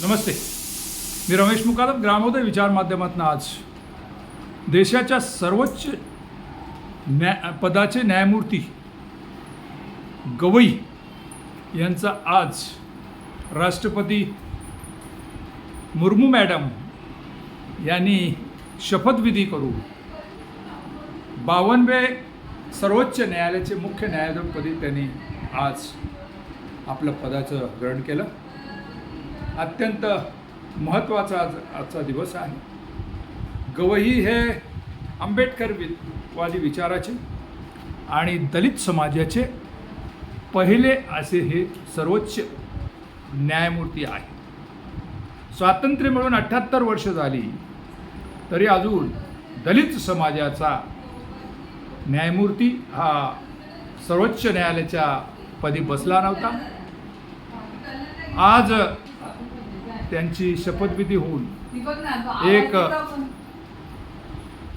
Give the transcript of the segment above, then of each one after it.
नमस्ते. मी रमेश मुकादम ग्रामोदय विचार माध्यमातून आज देशाच्या सर्वोच्च न्या पदाचे न्यायमूर्ती गवई यांचा आज राष्ट्रपती मुर्मू मॅडम यांनी शपथविधी करून बावनवे सर्वोच्च न्यायालयाचे मुख्य न्यायाधीशपदी त्यांनी आज आपलं पदाचं ग्रहण केलं. अत्यंत महत्त्वाचा आज आजचा दिवस आहे. गवई हे आंबेडकर वादी विचाराचे आणि दलित समाजाचे पहिले असे हे सर्वोच्च न्यायमूर्ती आहे. स्वातंत्र्य मिळून अठ्ठ्याहत्तर वर्ष झाली तरी अजून दलित समाजाचा न्यायमूर्ती हा सर्वोच्च न्यायालयाच्या पदी बसला नव्हता. आज त्यांची शपथविधी होऊन एक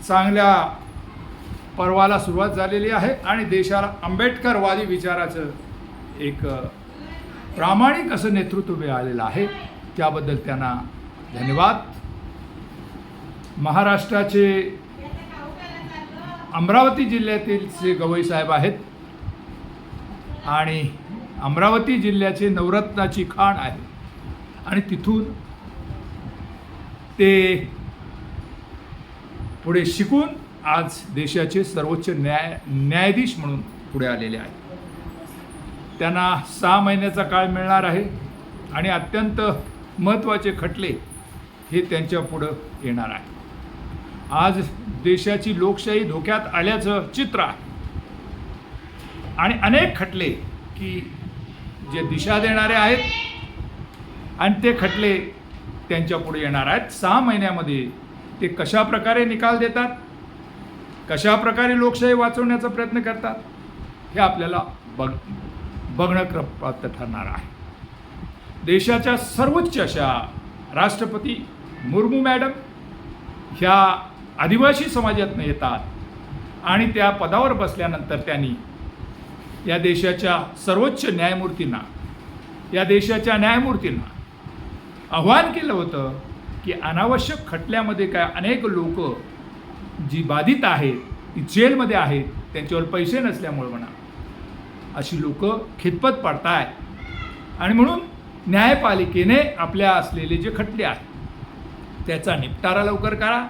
चांगल्या पर्वाला सुरुवात झालेली आहे आणि देशाला आंबेडकरवादी विचाराचं एक प्रामाणिक असं नेतृत्व मिळालेलं आहे. त्याबद्दल त्यांना धन्यवाद. महाराष्ट्राचे अमरावती जिल्ह्यातील जे गवई साहेब आहेत. आणि अमरावती जिल्ह्याचे नवरत्नाची खाण आहे. आणि तिथून ते पुढे शिकून आज देशाचे सर्वोच्च न्याय न्यायाधीश म्हणून पुढे आलेले आहेत. त्यांना सहा महिन्याचा काळ मिळणार आहे आणि अत्यंत महत्त्वाचे खटले हे त्यांच्या पुढं येणार आहे. आज देशाची लोकशाही धोक्यात आल्याचं चित्र आहे. आणि अनेक खटले की जे दिशा देणारे आहेत आणि ते खटले त्यांच्या पुढे येणार आहेत. सहा महिन्यामध्ये ते कशा प्रकारे निकाल देतात? कशा प्रकारे लोकशाही वाचवण्याचा प्रयत्न करतात? हे आपल्याला बघ बघणं क्रप्राप्त ठरणार आहे. देशाच्या सर्वोच्च अशा राष्ट्रपती मुर्मू मॅडम ह्या आदिवासी समाजातनं येतात आणि त्या पदावर बसल्यानंतर त्यांनी या देशाच्या सर्वोच्च न्यायमूर्तींना या देशाच्या न्यायमूर्तींना आव्हान केलं होतं की अनावश्यक खटल्यामध्ये काय अनेक लोक जी बाधित आहेत ती जेलमध्ये आहेत त्यांच्यावर पैसे नसल्यामुळे म्हणा अशी लोक खितपत पडताय. आणि म्हणून न्यायपालिकेने आपल्या असलेले जे खटले आहेत त्याचा निपटारा लवकर करा.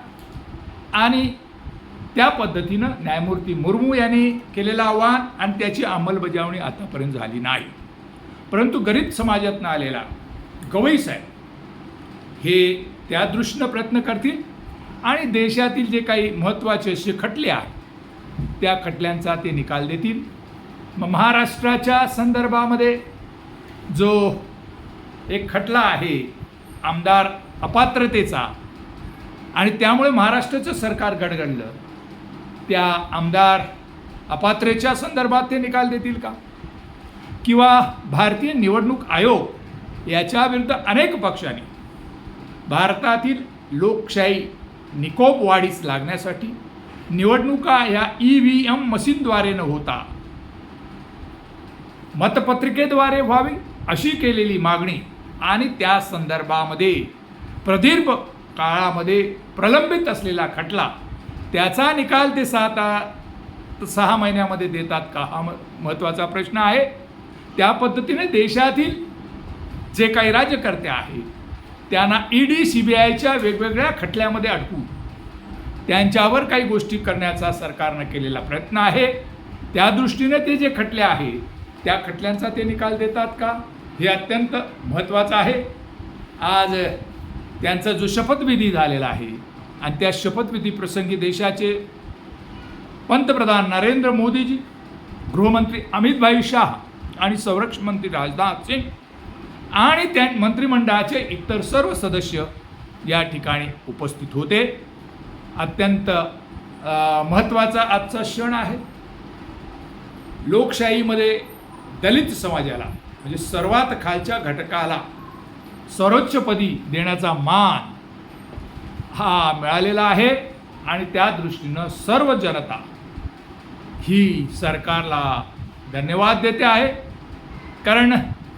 आणि त्या पद्धतीनं न्यायमूर्ती मुर्मू यांनी केलेलं आव्हान आणि त्याची अंमलबजावणी आतापर्यंत झाली नाही. परंतु गरीब समाजातनं आलेला गवई साहेब हे त्या दृष्टीनं प्रयत्न करतील. आणि देशातील जे काही महत्त्वाचे असे खटले आहेत त्या खटल्यांचा ते निकाल देतील. मग महाराष्ट्राच्या संदर्भामध्ये जो एक खटला आहे आमदार अपात्रतेचा आणि त्यामुळे महाराष्ट्राचं सरकार गडगडलं त्या आमदार अपात्रेच्या संदर्भात ते निकाल देतील का? किंवा भारतीय निवडणूक आयोग याच्या विरुद्ध अनेक पक्षांनी भारतातील लोकशाही निकोप वाढीस लागण्यासाठी निवडणुका ह्या ई व्ही एम मशीनद्वारे न होता मतपत्रिकेद्वारे व्हावी अशी केलेली मागणी आणि त्या संदर्भामध्ये प्रदीर्घ काळामध्ये प्रलंबित असलेला खटला त्याचा निकाल ते सात सहा महिन्यामध्ये देतात का हा महत्त्वाचा प्रश्न आहे. त्या पद्धतीने देशातील जे काही राज्यकर्ते आहेत त्यांना ई डी सी बी आयच्या वेगवेगळ्या खटल्यामध्ये अडकून त्यांच्यावर काही गोष्टी करण्याचा सरकारनं केलेला प्रयत्न आहे. त्या दृष्टीने ते जे खटले आहे त्या खटल्यांचा ते निकाल देतात का? हे अत्यंत महत्त्वाचं आहे. आज त्यांचा जो शपथविधी झालेला आहे आणि त्या शपथविधी प्रसंगी देशाचे पंतप्रधान नरेंद्र मोदीजी गृहमंत्री अमितभाई शाह आणि संरक्षण मंत्री राजनाथ सिंग आणि त्या मंत्रिमंडळाचे इतर सर्व सदस्य या ठिकाणी उपस्थित होते. अत्यंत महत्त्वाचा आजचा क्षण आहे. लोकशाहीमध्ये दलित समाजाला म्हणजे सर्वात खालच्या घटकाला सर्वोच्चपदी देण्याचा मान हा मिळालेला आहे. आणि त्या दृष्टीनं सर्व जनता ही सरकारला धन्यवाद देते आहे. कारण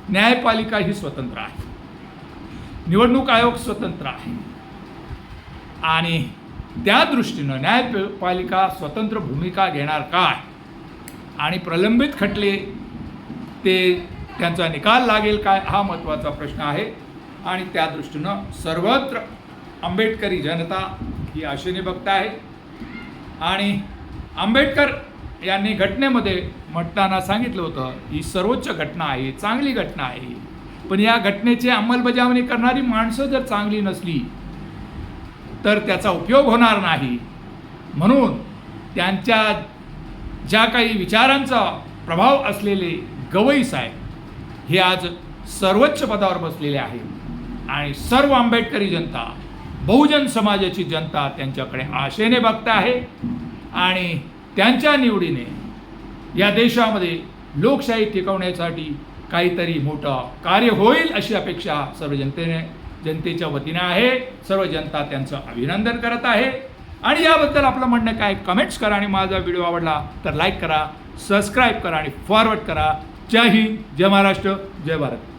न्यायपालिका ही स्वतंत्र आहे. निवडणूक आयोग स्वतंत्र आहे. आणि त्या दृष्टीनं न्यायपालिका स्वतंत्र भूमिका घेणार काय आणि प्रलंबित खटले ते त्यांचा निकाल लागेल काय हा महत्त्वाचा प्रश्न आहे. आणि त्या दृष्टीनं सर्वत्र आंबेडकरी जनता ही आशेने बघत आहे आणि आंबेडकर यांनी घटनेमध्ये म्हटताना सांगितलं होतं ही सर्वोच्च घटना आहे चांगली घटना आहे. पण या घटनेची अंमलबजावणी करणारी माणसं जर चांगली नसली तर त्याचा उपयोग होणार नाही. म्हणून त्यांच्या ज्या काही विचारांचा प्रभाव असलेले गवई साहेब हे आज सर्वोच्च पदावर बसलेले आहेत. आणि सर्व आंबेडकरी जनता बहुजन समाजाची जनता त्यांच्याकडे आशेने बघत आहे. आणि त्यांच्या निवडीने या देशामध्ये लोकशाही टिकवण्यासाठी काहीतरी मोठं कार्य होईल अशी अपेक्षा सर्व जनतेने जनतेच्या वतीने आहे. सर्व जनता त्यांचं अभिनंदन करत आहे. आणि याबद्दल आपलं म्हणणं काय? कमेंट्स करा आणि माझा व्हिडिओ आवडला तर लाईक करा सबस्क्राईब करा आणि फॉरवर्ड करा. जय हिंद जय महाराष्ट्र जय भारत.